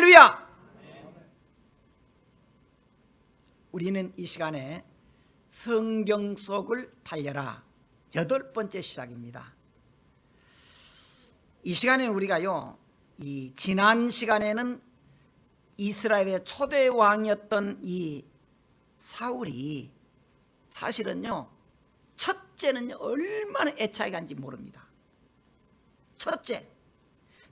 할렐루야! 우리는 이 시간에 성경 속을 달려라 여덟 번째 시작입니다. 이 시간에는 우리가요, 이 지난 시간에는 이스라엘의 초대 왕이었던 이 사울이 사실은요, 첫째는 얼마나 애착이 간지 모릅니다. 첫째,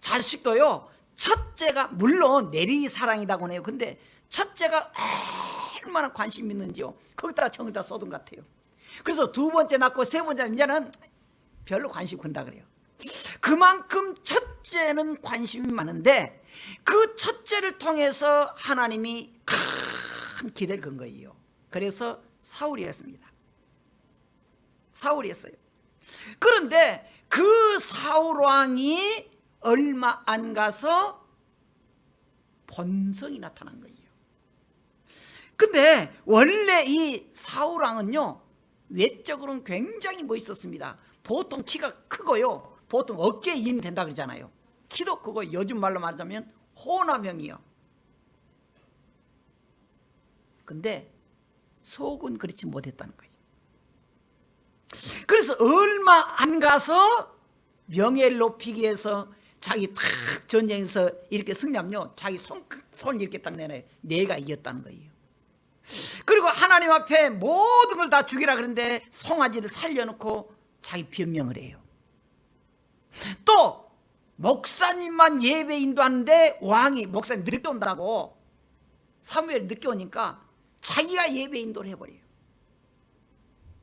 자식도요, 첫째가 물론 내리 사랑이다고 해요. 근데 첫째가 얼마나 관심 있는지요. 거기다가 정을 다 쏟은 것 같아요. 그래서 두 번째 낳고 세 번째 이제는 별로 관심 큰다 그래요. 그만큼 첫째는 관심이 많은데 그 첫째를 통해서 하나님이 큰 기대를 건 거예요. 그래서 사울이었습니다. 사울이었어요. 그런데 그 사울 왕이 얼마 안 가서 본성이 나타난 거예요. 근데 원래 이 사울 왕은요 외적으로는 굉장히 멋있었습니다. 보통 키가 크고요. 보통 어깨 이인 된다 그러잖아요. 키도 크고 요즘 말로 말하자면 호남형이요. 근데 속은 그렇지 못했다는 거예요. 그래서 얼마 안 가서 명예를 높이기 위해서 자기 탁 전쟁에서 이렇게 승리하면요 자기 손, 손 이렇게 딱 내놔요 내가 이겼다는 거예요. 그리고 하나님 앞에 모든 걸 다 죽이라 그러는데 송아지를 살려놓고 자기 변명을 해요. 또 목사님만 예배 인도하는데 왕이 목사님 늦게 온다고 사무엘이 늦게 오니까 자기가 예배 인도를 해버려요.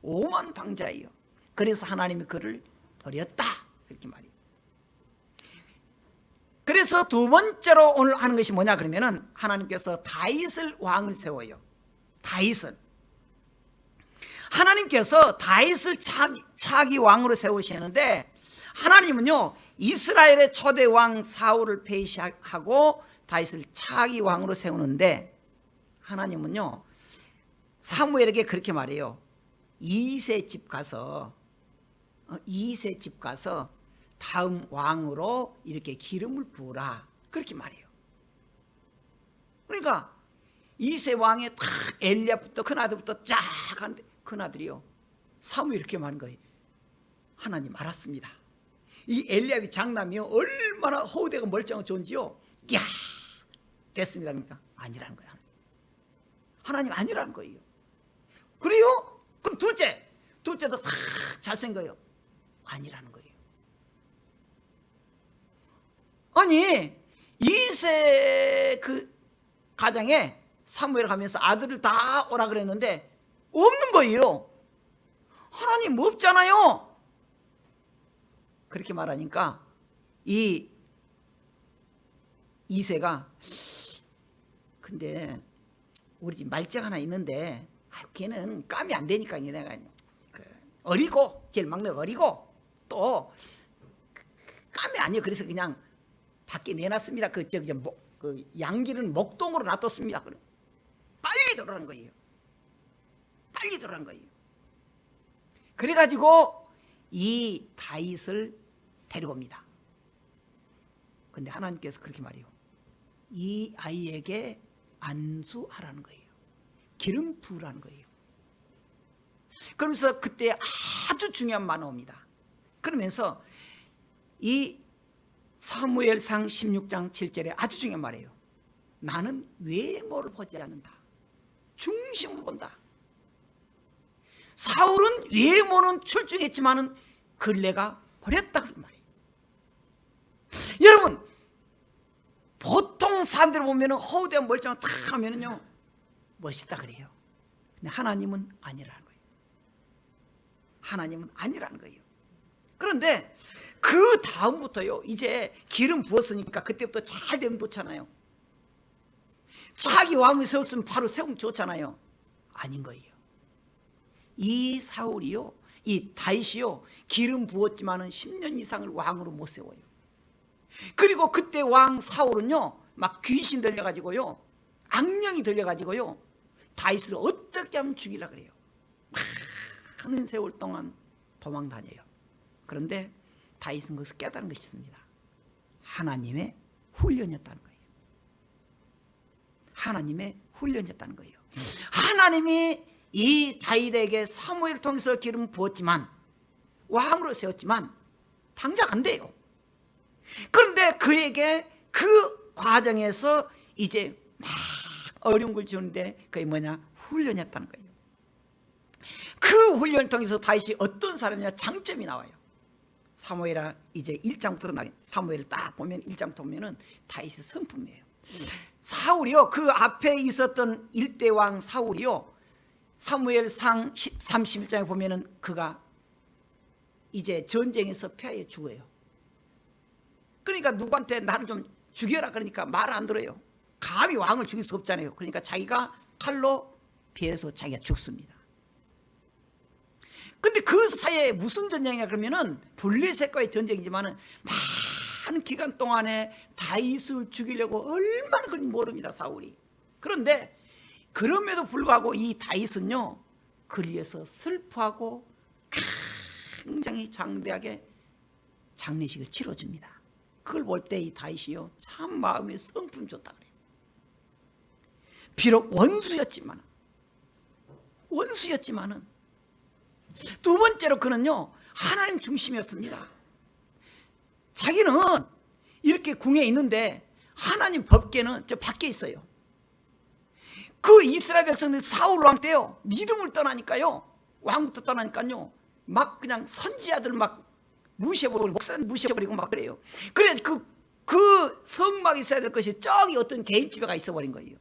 오만 방자예요. 그래서 하나님이 그를 버렸다. 이렇게 말이에요 그래서 두 번째로 오늘 하는 것이 뭐냐 그러면은 하나님께서 다윗을 왕을 세워요. 다윗을 하나님께서 다윗을 차기, 차기 왕으로 세우시는데 하나님은요 이스라엘의 초대 왕 사울을 폐시하고 다윗을 차기 왕으로 세우는데 하나님은요 사무엘에게 그렇게 말해요. 이세 집 가서 어, 이세 집 가서 다음 왕으로 이렇게 기름을 부으라 그렇게 말해요. 그러니까 이세 왕의 탁 엘리야부터 큰 아들부터 쫙 하는데 큰 아들이요 사무 이렇게 말한 거예요. 하나님 알았습니다. 이 엘리야비 장남이요 얼마나 호대가 멀쩡하고 좋은지요. 야 됐습니다. 그러니까 아니라는 거야. 하나님 아니라는 거예요. 그래요? 그럼 둘째, 둘째도 다 잘생겨요. 아니라는 거예요. 아니 이세 그 가정에 사무엘 가면서 아들을 다 오라 그랬는데 없는 거예요. 하나님 뭐 없잖아요. 그렇게 말하니까 이 이세가 근데 우리 집 말쟁 하나 있는데 아, 걔는 감이 안 되니까 내가 그 어리고 제일 막내 어리고 또 감이 아니에요. 그래서 그냥 밖에 내놨습니다. 그 저기 목, 그 양기는 목동으로 놔뒀습니다. 빨리 들어라는 거예요. 빨리 들어라는 거예요. 그래가지고 이 다윗을 데리고 옵니다. 근데 하나님께서 그렇게 말해요. 이 아이에게 안수하라는 거예요. 기름 부으라는 거예요. 그러면서 그때 아주 중요한 말 나옵니다. 그러면서 이 사무엘상 16장 7절에 아주 중요한 말이에요. 나는 외모를 보지 않는다. 중심을 본다. 사울은 외모는 출중했지만은 그를 내가 버렸다 그런 말이에요. 여러분 보통 사람들 보면은 허우대 멀쩡한 탁 하면은요 멋있다 그래요. 근데 하나님은 아니라는 거예요. 하나님은 아니라는 거예요. 그런데 그 다음부터요 이제 기름 부었으니까 그때부터 잘 되면 좋잖아요. 자기 왕을 세웠으면 바로 세우면 좋잖아요. 아닌 거예요. 이 사울이요 이 다윗이요 기름 부었지만은 10년 이상을 왕으로 못 세워요. 그리고 그때 왕 사울은요 막 귀신 들려 가지고요 악령이 들려 가지고요 다윗을 어떻게 하면 죽이라 그래요? 많은 세월 동안 도망 다녀요. 그런데 다윗은 그것을 깨달은 것이 있습니다. 하나님의 훈련이었다는 거예요. 하나님의 훈련이었다는 거예요. 하나님이 이 다윗에게 사무엘을 통해서 기름 부었지만 왕으로 세웠지만 당장 안 돼요. 그런데 그에게 그 과정에서 이제 막 어려운 걸 주는데 그게 뭐냐 훈련이었다는 거예요. 그 훈련을 통해서 다윗이 어떤 사람이냐 장점이 나와요. 사무엘아 이제 1장부터 나 사무엘을 딱 보면 1장부터 보면은 다윗의 성품이에요. 사울이요 그 앞에 있었던 일대 왕 사울이요 사무엘상 31장에 보면은 그가 이제 전쟁에서 패하여 죽어요. 그러니까 누구한테 나를 좀 죽여라 그러니까 말 안 들어요. 감히 왕을 죽일 수 없잖아요. 그러니까 자기가 칼로 피해서 자기가 죽습니다. 근데 그 사이에 무슨 전쟁이냐 그러면은 블레셋과의 전쟁이지만은 많은 기간 동안에 다윗을 죽이려고 얼마나 그런지 모릅니다 사울이. 그런데 그럼에도 불구하고 이 다윗은요 그리에서 슬퍼하고 굉장히 장대하게 장례식을 치러줍니다. 그걸 볼 때 이 다윗이요 참 마음이 성품 좋다 그래요. 비록 원수였지만 원수였지만은 두 번째로 그는요 하나님 중심이었습니다. 자기는 이렇게 궁에 있는데 하나님 법계는 저 밖에 있어요. 그 이스라엘 백성들 사울 왕 때요 믿음을 떠나니까요 왕부터 떠나니까요 막 그냥 선지자들 막 무시해버리고 목사 무시해버리고 막 그래요. 그래 그그 성막이 있어야 될 것이 저기 어떤 개인 집에 가 있어버린 거예요.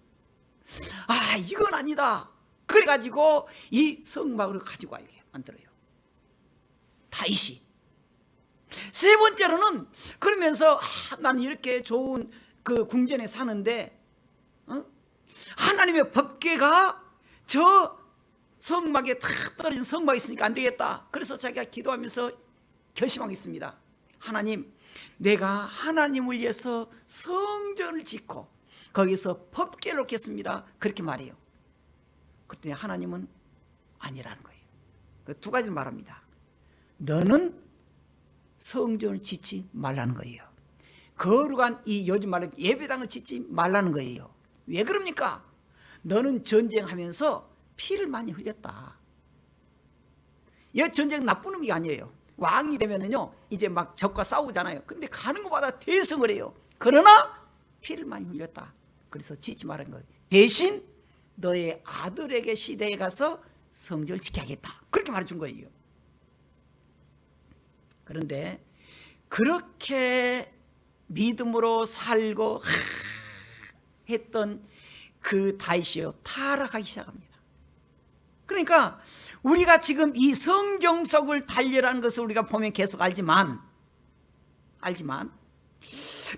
아 이건 아니다. 그래가지고 이 성막을 가지고 와야 만들어요. 다윗이 세 번째로는 그러면서 아, 나는 이렇게 좋은 그 궁전에 사는데 어? 하나님의 법궤가 저 성막에 탁 떨어진 성막이 있으니까 안 되겠다. 그래서 자기가 기도하면서 결심하겠습니다. 하나님, 내가 하나님을 위해서 성전을 짓고 거기서 법궤를 놓겠습니다. 그렇게 말해요. 그랬더니 하나님은 아니라는 거예요. 그 두 가지를 말합니다. 너는 성전을 짓지 말라는 거예요. 거룩한 이 요즘 말로 예배당을 짓지 말라는 거예요. 왜 그럽니까? 너는 전쟁하면서 피를 많이 흘렸다. 이 전쟁 나쁜 의미가 아니에요. 왕이 되면은요, 이제 막 적과 싸우잖아요. 근데 가는 것마다 대성을 해요. 그러나 피를 많이 흘렸다. 그래서 짓지 말라는 거예요. 대신 너의 아들에게 시대에 가서 성전을 지켜야겠다. 그렇게 말해준 거예요. 그런데 그렇게 믿음으로 살고 했던 그 다윗이요 타락하기 시작합니다. 그러니까 우리가 지금 이 성경 속을 달려라는 것을 우리가 보면 계속 알지만 알지만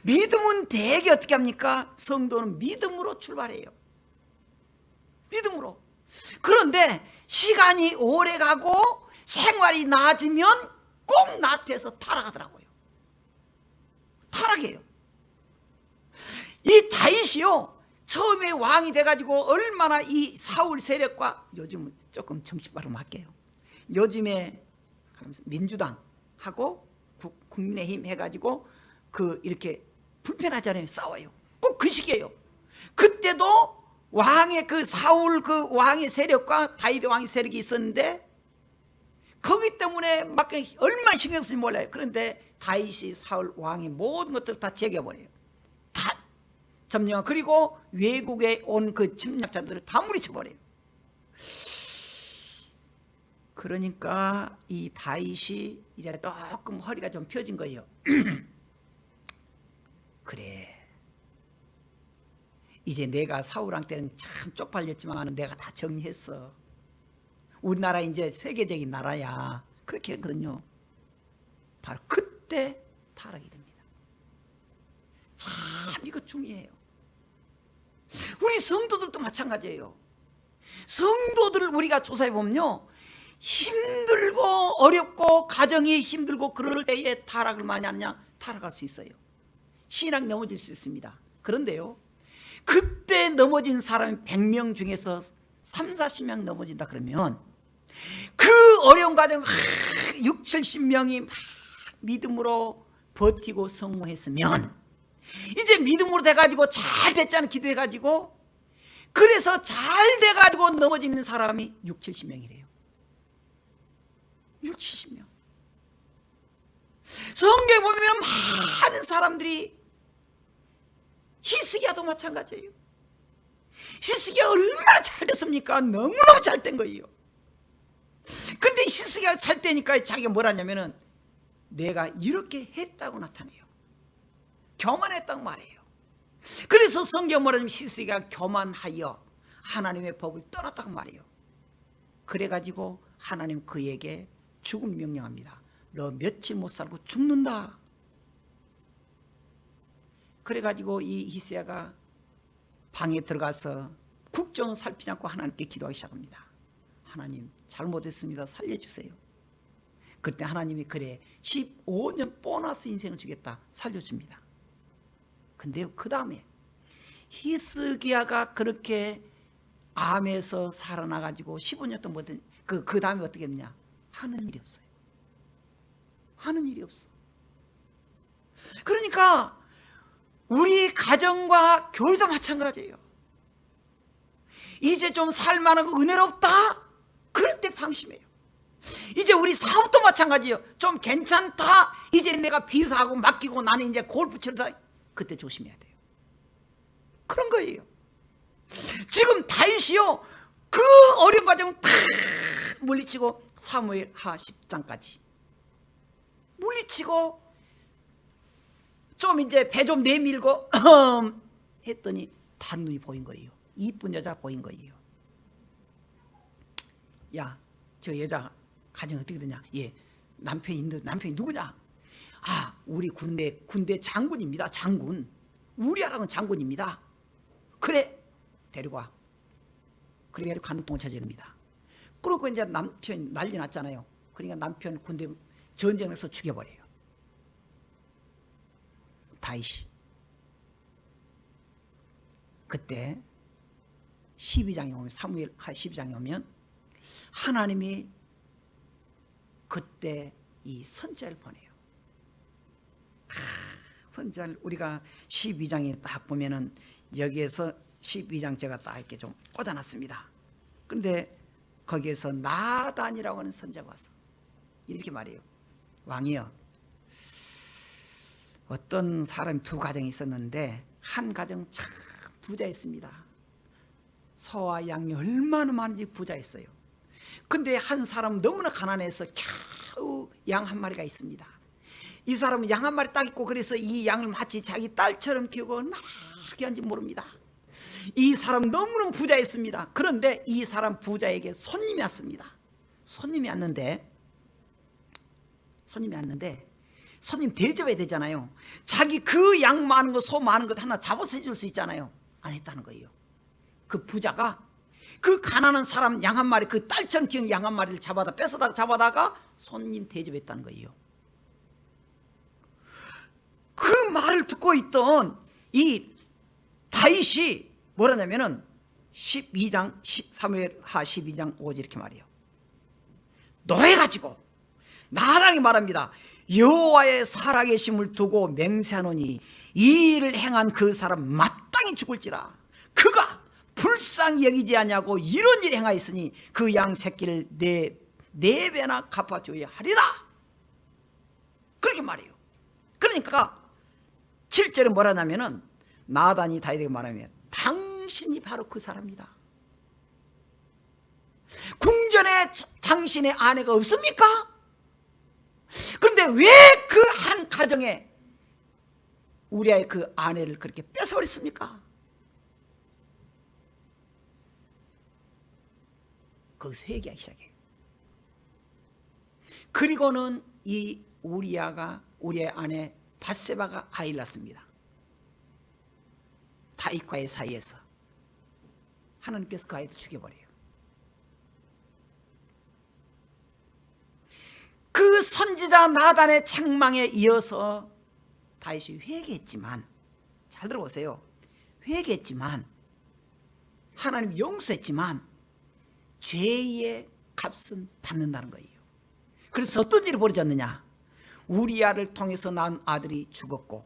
믿음은 대개 어떻게 합니까? 성도는 믿음으로 출발해요. 믿음으로. 그런데 시간이 오래 가고 생활이 나아지면 꼭 나한테서 타락하더라고요. 타락해요. 이 다윗이요. 처음에 왕이 돼가지고 얼마나 이 사울 세력과 요즘은 조금 정신 바로 할게요. 요즘에 민주당하고 국민의힘 해가지고 그 이렇게 불편하잖아요. 싸워요. 꼭 그 시기예요. 그때도 왕의 그 사울 그 왕의 세력과 다윗 왕의 세력이 있었는데 거기 때문에 막 얼마나 신경 쓰지 몰라요. 그런데 다윗이 사울 왕의 모든 것들을 다 제겨버려요. 다 점령 그리고 외국에 온 그 침략자들을 다 물리쳐버려요. 그러니까 이 다윗이 이제 조금 허리가 좀 펴진 거예요. 그래. 이제 내가 사울왕 때는 참 쪽팔렸지만 내가 다 정리했어. 우리나라 이제 세계적인 나라야. 그렇게 했거든요. 바로 그때 타락이 됩니다. 참 이거 중요해요. 우리 성도들도 마찬가지예요. 성도들을 우리가 조사해 보면요. 힘들고 어렵고 가정이 힘들고 그럴 때에 타락을 많이 하느냐? 타락할 수 있어요. 신앙 넘어질 수 있습니다. 그런데요. 그때 넘어진 사람이 100명 중에서 3, 40명 넘어진다 그러면 그 어려운 과정 6, 70명이 믿음으로 버티고 성공했으면 이제 믿음으로 돼가지고 잘 됐잖아 기도해가지고 그래서 잘 돼가지고 넘어지는 사람이 6, 70명이래요. 6, 70명. 성경에 보면 많은 사람들이 히스기야도 마찬가지예요. 히스기야 얼마나 잘 됐습니까? 너무너무 잘 된 거예요. 근데 히스기야 잘 되니까 자기가 뭐라냐면은 내가 이렇게 했다고 나타내요. 교만했다고 말해요. 그래서 성경 뭐라냐면 히스기야 교만하여 하나님의 법을 떠났다고 말해요. 그래가지고 하나님 그에게 죽음 명령합니다. 너 며칠 못 살고 죽는다. 그래가지고 이 히스야가 방에 들어가서 국정 살피지 않고 하나님께 기도하기 시작합니다. 하나님 잘못했습니다. 살려주세요. 그때 하나님이 그래 15년 보너스 인생을 주겠다. 살려줍니다. 근데요 그 다음에 히스기야가 그렇게 암에서 살아나가지고 15년 동안 뭐든 그, 그 다음에 어떻게 했느냐 하는 일이 없어요. 하는 일이 없어. 그러니까 우리 가정과 교회도 마찬가지예요. 이제 좀 살만하고 은혜롭다? 그럴 때 방심해요. 이제 우리 사업도 마찬가지예요. 좀 괜찮다? 이제 내가 비서하고 맡기고 나는 이제 골프 치러다 그때 조심해야 돼요. 그런 거예요. 지금 다윗이요. 그 어려운 과정 다 물리치고 사무엘 하 10장까지 물리치고 좀 이제 배 좀 내밀고 했더니 다른 눈이 보인 거예요. 이쁜 여자 보인 거예요. 야, 저 여자 가정 어떻게 되냐? 예, 남편이 있는데 남편이 누구냐? 아, 우리 군대 군대 장군입니다. 장군. 우리 아랑은 장군입니다. 그래, 데리고 와. 그래 가지고 간통 처제입니다. 그러고 이제 남편 난리 났잖아요. 그러니까 남편 군대 전쟁에서 죽여버려요. 다윗이 그때 12장에 오면 사무엘 하 12장에 오면 하나님이 그때 이 선자를 보내요. 아, 선자를 우리가 12장에 딱 보면은 여기에서 12장 제가 딱 이렇게 좀 꽂아놨습니다. 그런데 거기에서 나단이라고 하는 선자가 와서 이렇게 말해요. 왕이여 어떤 사람이 두 가정이 있었는데 한 가정 참 부자였습니다. 소와 양이 얼마나 많은지 부자였어요. 근데 한 사람은 너무나 가난해서 겨우 양 한 마리가 있습니다. 이 사람은 양 한 마리 딱 있고 그래서 이 양을 마치 자기 딸처럼 키우고 얼마나 귀한지 모릅니다. 이 사람 너무너무 부자였습니다. 그런데 이 사람 부자에게 손님이 왔습니다. 손님이 왔는데 손님이 왔는데 손님 대접해야 되잖아요. 자기 그 양 많은 거, 소 많은 것 하나 잡아서 해줄 수 있잖아요. 안 했다는 거예요. 그 부자가 그 가난한 사람 양 한 마리, 그 딸처럼 키운 양한 마리를 잡아다 뺏어다 잡아다가 손님 대접했다는 거예요. 그 말을 듣고 있던 이 다윗이 뭐라냐면은 12장 3회 하 12장 5절 이렇게 말해요. 노해 가지고 나란히 말합니다. 여호와의 살아계심을 두고 맹세하노니 이 일을 행한 그 사람 마땅히 죽을지라. 그가 불쌍히 여기지 않냐고 이런 일 행하였으니 그 양 새끼를 네, 네 배나 갚아줘야 하리라. 그렇게 말해요. 그러니까 7절은 뭐라냐면은 나단이 다윗에게 말하면 당신이 바로 그 사람이다. 궁전에 당신의 아내가 없습니까? 그런데 왜 그 한 가정에 우리의 그 아내를 그렇게 뺏어버렸습니까? 거기서 회개하기 시작해요. 그리고는 이 우리아가 우리의 아내 바세바가 아이를 낳습니다. 다윗과의 사이에서 하나님께서 그 아이를 죽여버려요. 그 선지자 나단의 책망에 이어서 다윗이 회개했지만 잘 들어보세요. 회개했지만 하나님 용서했지만 죄의 값은 받는다는 거예요. 그래서 어떤 일이 벌어졌느냐? 우리아를 통해서 낳은 아들이 죽었고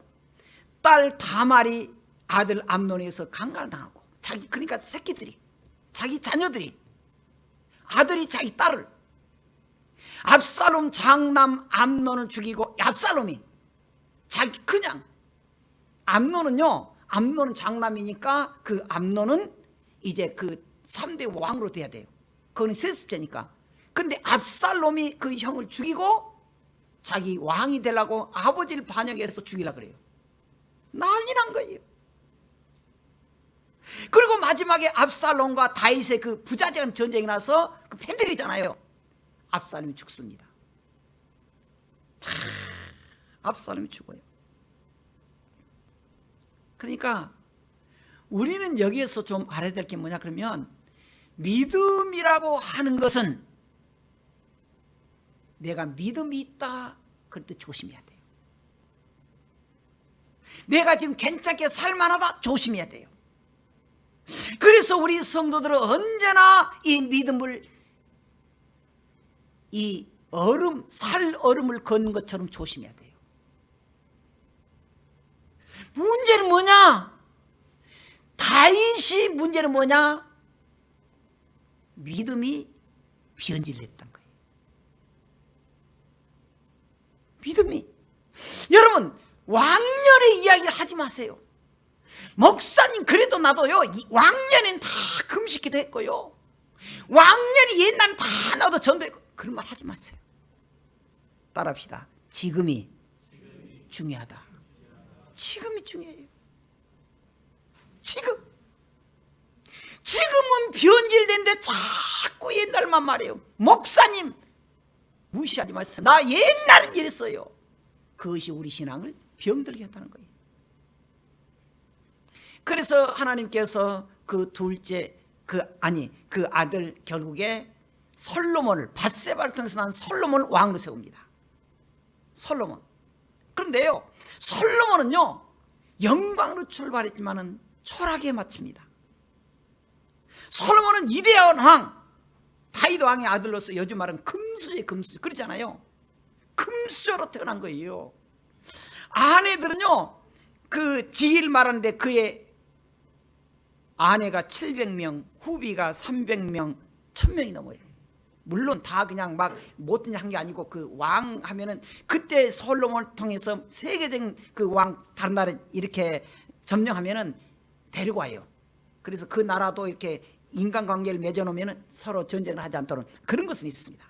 딸 다말이 아들 암논에서 강간당하고 자기 그러니까 새끼들이 자기 자녀들이 아들이 자기 딸을 압살롬 장남 암논을 죽이고 압살롬이 자기 그냥 암논은요 암논은 장남이니까 그 암논은 이제 그 3대 왕으로 돼야 돼요. 그거는 세습제니까. 근데 압살롬이 그 형을 죽이고 자기 왕이 되려고 아버지를 반역해서 죽이려 그래요. 난리 난 거예요. 그리고 마지막에 압살롬과 다윗의 그 부자적인 전쟁이 나서 그 팬들이잖아요 압살롬이 죽습니다. 참 압살롬이 죽어요. 그러니까 우리는 여기에서 좀 알아야 될 게 뭐냐 그러면 믿음이라고 하는 것은 내가 믿음이 있다 그럴 때 조심해야 돼요. 내가 지금 괜찮게 살만하다 조심해야 돼요. 그래서 우리 성도들은 언제나 이 믿음을 이 얼음 살 얼음을 걷는 것처럼 조심해야 돼요. 문제는 뭐냐? 다윗이 문제는 뭐냐? 믿음이 변질됐던 거예요. 믿음이. 여러분 왕년의 이야기를 하지 마세요. 목사님 그래도 나도요 이 왕년엔 다 금식기도 했고요. 왕년이 옛날엔 다 나도 전도했고 그런 말 하지 마세요. 따라합시다. 지금이 중요하다. 지금이 중요해요. 지금. 지금은 변질된데 자꾸 옛날만 말해요. 목사님 무시하지 마세요. 나 옛날엔 이랬어요. 그것이 우리 신앙을 병들게 했다는 거예요. 그래서 하나님께서 그 둘째 그 아니 그 아들 결국에 솔로몬을 바세바를 통해서 난 솔로몬을 왕으로 세웁니다. 솔로몬. 그런데요, 솔로몬은요 영광으로 출발했지만은 초락에 마칩니다. 솔로몬은 이대한 왕, 다윗 왕의 아들로서 요즘 말은 금수의 금수 그렇잖아요. 금수저로 태어난 거예요. 아내들은요 그 지일 말하는데 그의 아내가 700명, 후비가 300명, 1000명이 넘어요. 물론 다 그냥 막 못된 한게 아니고 그 왕 하면은 그때 솔로몬을 통해서 세계적인 그 왕 다른 나라 이렇게 점령하면은 데리고 와요. 그래서 그 나라도 이렇게 인간관계를 맺어놓으면은 서로 전쟁을 하지 않도록 그런 것은 있습니다.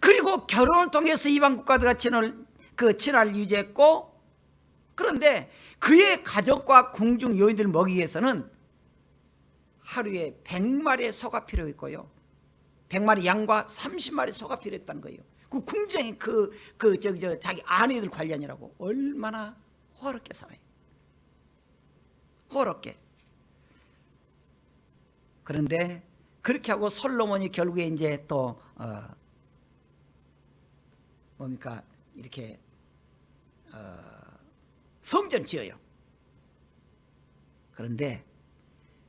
그리고 결혼을 통해서 이방 국가들과 친을 그 친화를 유지했고 그런데 그의 가족과 궁중 요인들을 먹이기 위해서는 하루에 100마리의 소가 필요했고요. 100마리 양과 30마리 소가 필요했다는 거예요. 그 궁정이 그, 그, 저기, 저, 자기 아내들 관련이라고 얼마나 호화롭게 살아요. 호화롭게. 그런데 그렇게 하고 솔로몬이 결국에 이제 또, 어, 뭡니까, 이렇게, 어, 성전 지어요. 그런데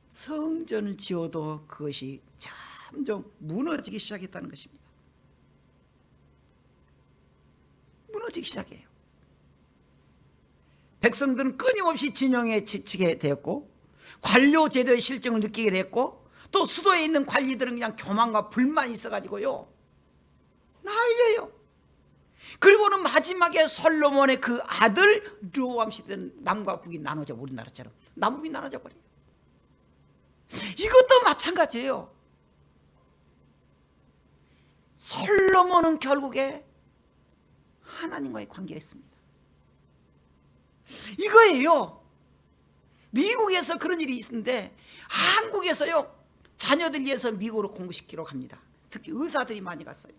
성전을 지어도 그것이 점점 무너지기 시작했다는 것입니다. 무너지기 시작해요. 백성들은 끊임없이 진영에 지치게 되었고 관료 제도의 실정을 느끼게 됐고 또 수도에 있는 관리들은 그냥 교만과 불만이 있어가지고요 날려요. 그리고는 마지막에 솔로몬의 그 아들 르호암 시대는 남과 북이 나눠져 우리나라처럼 남북이 나눠져 버려요. 이것도 마찬가지예요. 솔로몬은 결국에 하나님과의 관계가 있습니다. 이거예요. 미국에서 그런 일이 있는데 한국에서요 자녀들 위해서 미국으로 공부시키러 갑니다. 특히 의사들이 많이 갔어요.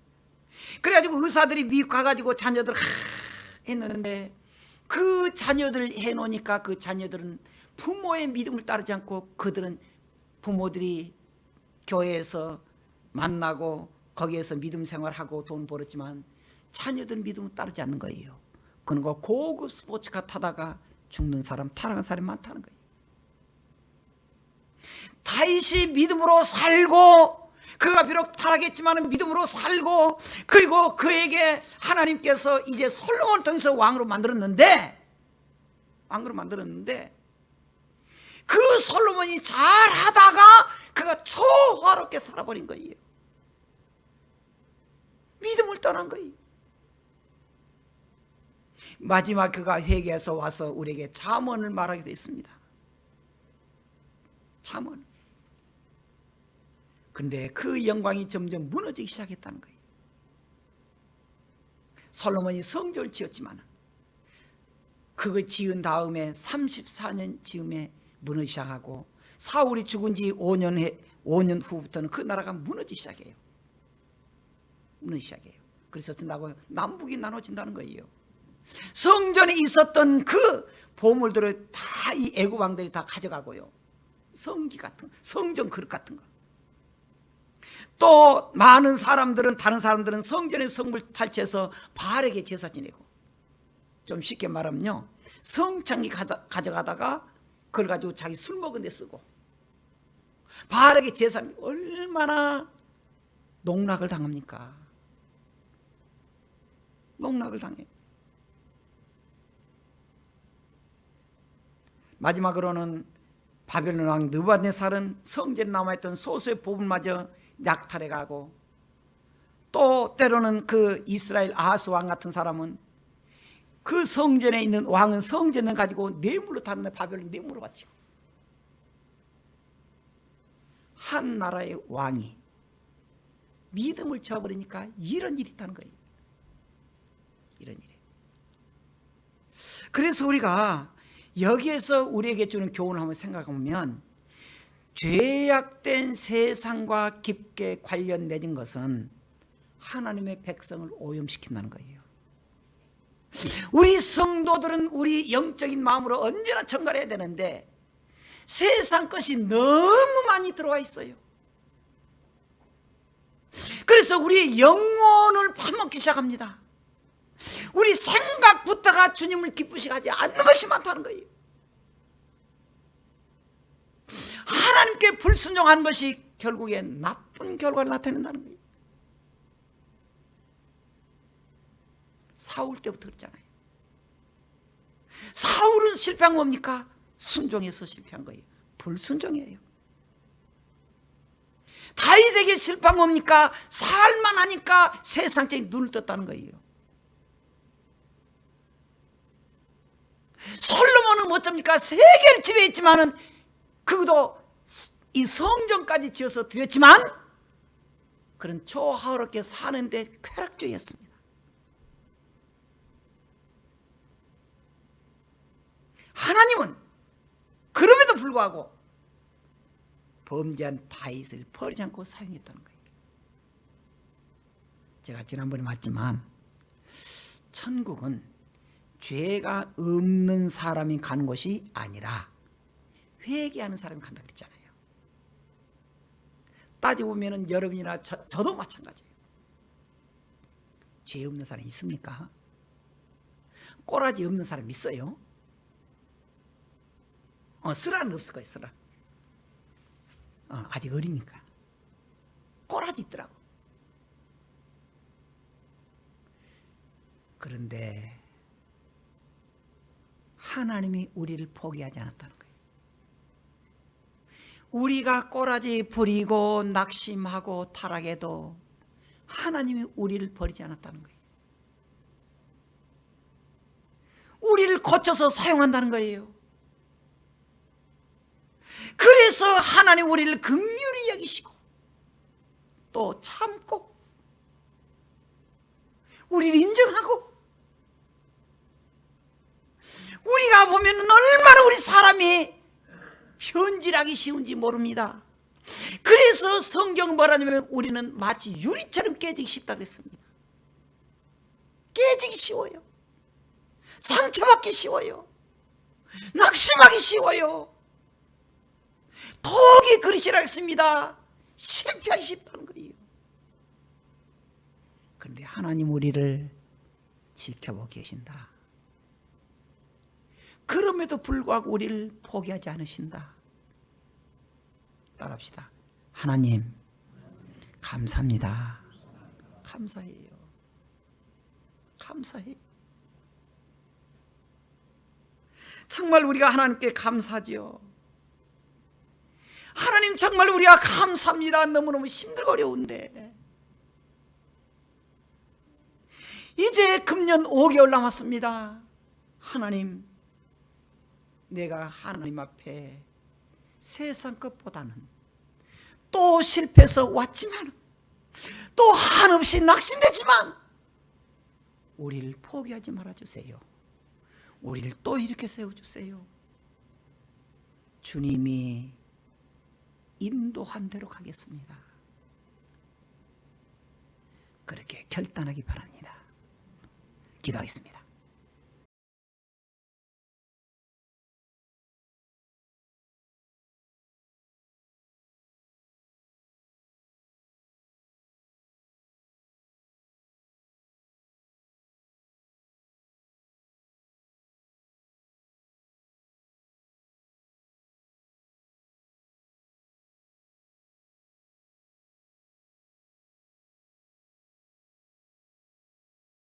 그래가지고 의사들이 미국 가가지고 자녀들 하 했는데 그 자녀들 해놓으니까 그 자녀들은 부모의 믿음을 따르지 않고 그들은 부모들이 교회에서 만나고 거기에서 믿음 생활하고 돈 벌었지만 자녀들 믿음을 따르지 않는 거예요. 그런 거 고급 스포츠카 타다가 죽는 사람, 타락한 사람이 많다는 거예요. 다윗이 믿음으로 살고 그가 비록 타락했지만 믿음으로 살고 그리고 그에게 하나님께서 이제 솔로몬을 통해서 왕으로 만들었는데 왕으로 만들었는데 그 솔로몬이 잘하다가 그가 초화롭게 살아버린 거예요. 믿음을 떠난 거예요. 마지막 그가 회개해서 와서 우리에게 잠언을 말하기도 했습니다. 잠언. 근데 그 영광이 점점 무너지기 시작했다는 거예요. 솔로몬이 성전을 지었지만 그거 지은 다음에 34년 지음에 무너지기 시작하고 사울이 죽은 지 5년, 해, 5년 후부터는 그 나라가 무너지기 시작해요. 무너지기 시작해요. 그래서 어쩐다고요? 남북이 나눠진다는 거예요. 성전에 있었던 그 보물들을 다 이 애굽 왕들이 다 가져가고요. 성기 같은 성전 그릇 같은 거. 또 많은 사람들은 다른 사람들은 성전의 성물 탈취해서 바알에게 제사 지내고 좀 쉽게 말하면요 성창기 가다, 가져가다가 그걸 가지고 자기 술 먹은 데 쓰고 바알에게 제사 얼마나 농락을 당합니까 농락을 당해요 마지막으로는 바벨론 왕 느부갓네살은 성전에 남아있던 소수의 부분마저 약탈해 가고 또 때로는 그 이스라엘 아하스 왕 같은 사람은 그 성전에 있는 왕은 성전을 가지고 뇌물로 다른 바벨론 뇌물로 바치고 한 나라의 왕이 믿음을 저버리니까 이런 일이 있다는 거예요. 이런 일이. 그래서 우리가 여기에서 우리에게 주는 교훈을 한번 생각해 보면 죄악된 세상과 깊게 관련 맺은 것은 하나님의 백성을 오염시킨다는 거예요. 우리 성도들은 우리 영적인 마음으로 언제나 정갈해야 되는데 세상 것이 너무 많이 들어와 있어요. 그래서 우리 영혼을 파먹기 시작합니다. 우리 생각부터가 주님을 기쁘시게 하지 않는 것이 많다는 거예요. 하나님께 불순종한 것이 결국엔 나쁜 결과를 나타낸다는 거예요. 사울 때부터 그랬잖아요. 사울은 실패한 뭡니까? 순종해서 실패한 거예요. 불순종이에요. 다윗에게 실패한 뭡니까? 살만 하니까 세상적인 눈을 떴다는 거예요. 솔로몬은 어쩝니까? 세계를 지배했지만은 그도 이 성전까지 지어서 드렸지만 그런 초하롭게 사는데 쾌락주의였습니다. 하나님은 그럼에도 불구하고 범죄한 다윗을 버리지 않고 사용했다는 거예요. 제가 지난번에 말했지만 천국은 죄가 없는 사람이 가는 곳이 아니라 회개하는 사람이 간다 그랬잖아요. 따지고 보면은 여러분이나 저, 저도 마찬가지예요. 죄 없는 사람 있습니까? 꼬라지 없는 사람 있어요? 어, 쓰라는 없을 거예요, 쓰라. 어, 아직 어리니까. 꼬라지 있더라고. 그런데 하나님이 우리를 포기하지 않았다는 거예요. 우리가 꼬라지 부리고 낙심하고 타락해도 하나님이 우리를 버리지 않았다는 거예요. 우리를 고쳐서 사용한다는 거예요. 그래서 하나님 우리를 긍휼히 여기시고 또 참고 우리를 인정하고 우리가 보면 얼마나 우리 사람이 현질하기 쉬운지 모릅니다. 그래서 성경 말하자면 우리는 마치 유리처럼 깨지기 쉽다 그랬습니다. 깨지기 쉬워요. 상처받기 쉬워요. 낙심하기 쉬워요. 독이 그리시라 했습니다. 실패하기 쉽다는 거예요. 그런데 하나님 우리를 지켜보고 계신다. 그럼에도 불구하고 우리를 포기하지 않으신다. 따라합시다. 하나님, 감사합니다. 감사해요. 감사해요. 정말 우리가 하나님께 감사하지요. 하나님 정말 우리가 감사합니다. 너무너무 힘들고 어려운데. 이제 금년 5개월 남았습니다. 하나님, 내가 하나님 앞에 세상 것보다는 또 실패해서 왔지만 또 한없이 낙심되지만 우리를 포기하지 말아주세요. 우리를 또 이렇게 세워주세요. 주님이 인도한 대로 가겠습니다. 그렇게 결단하기 바랍니다. 기도하겠습니다.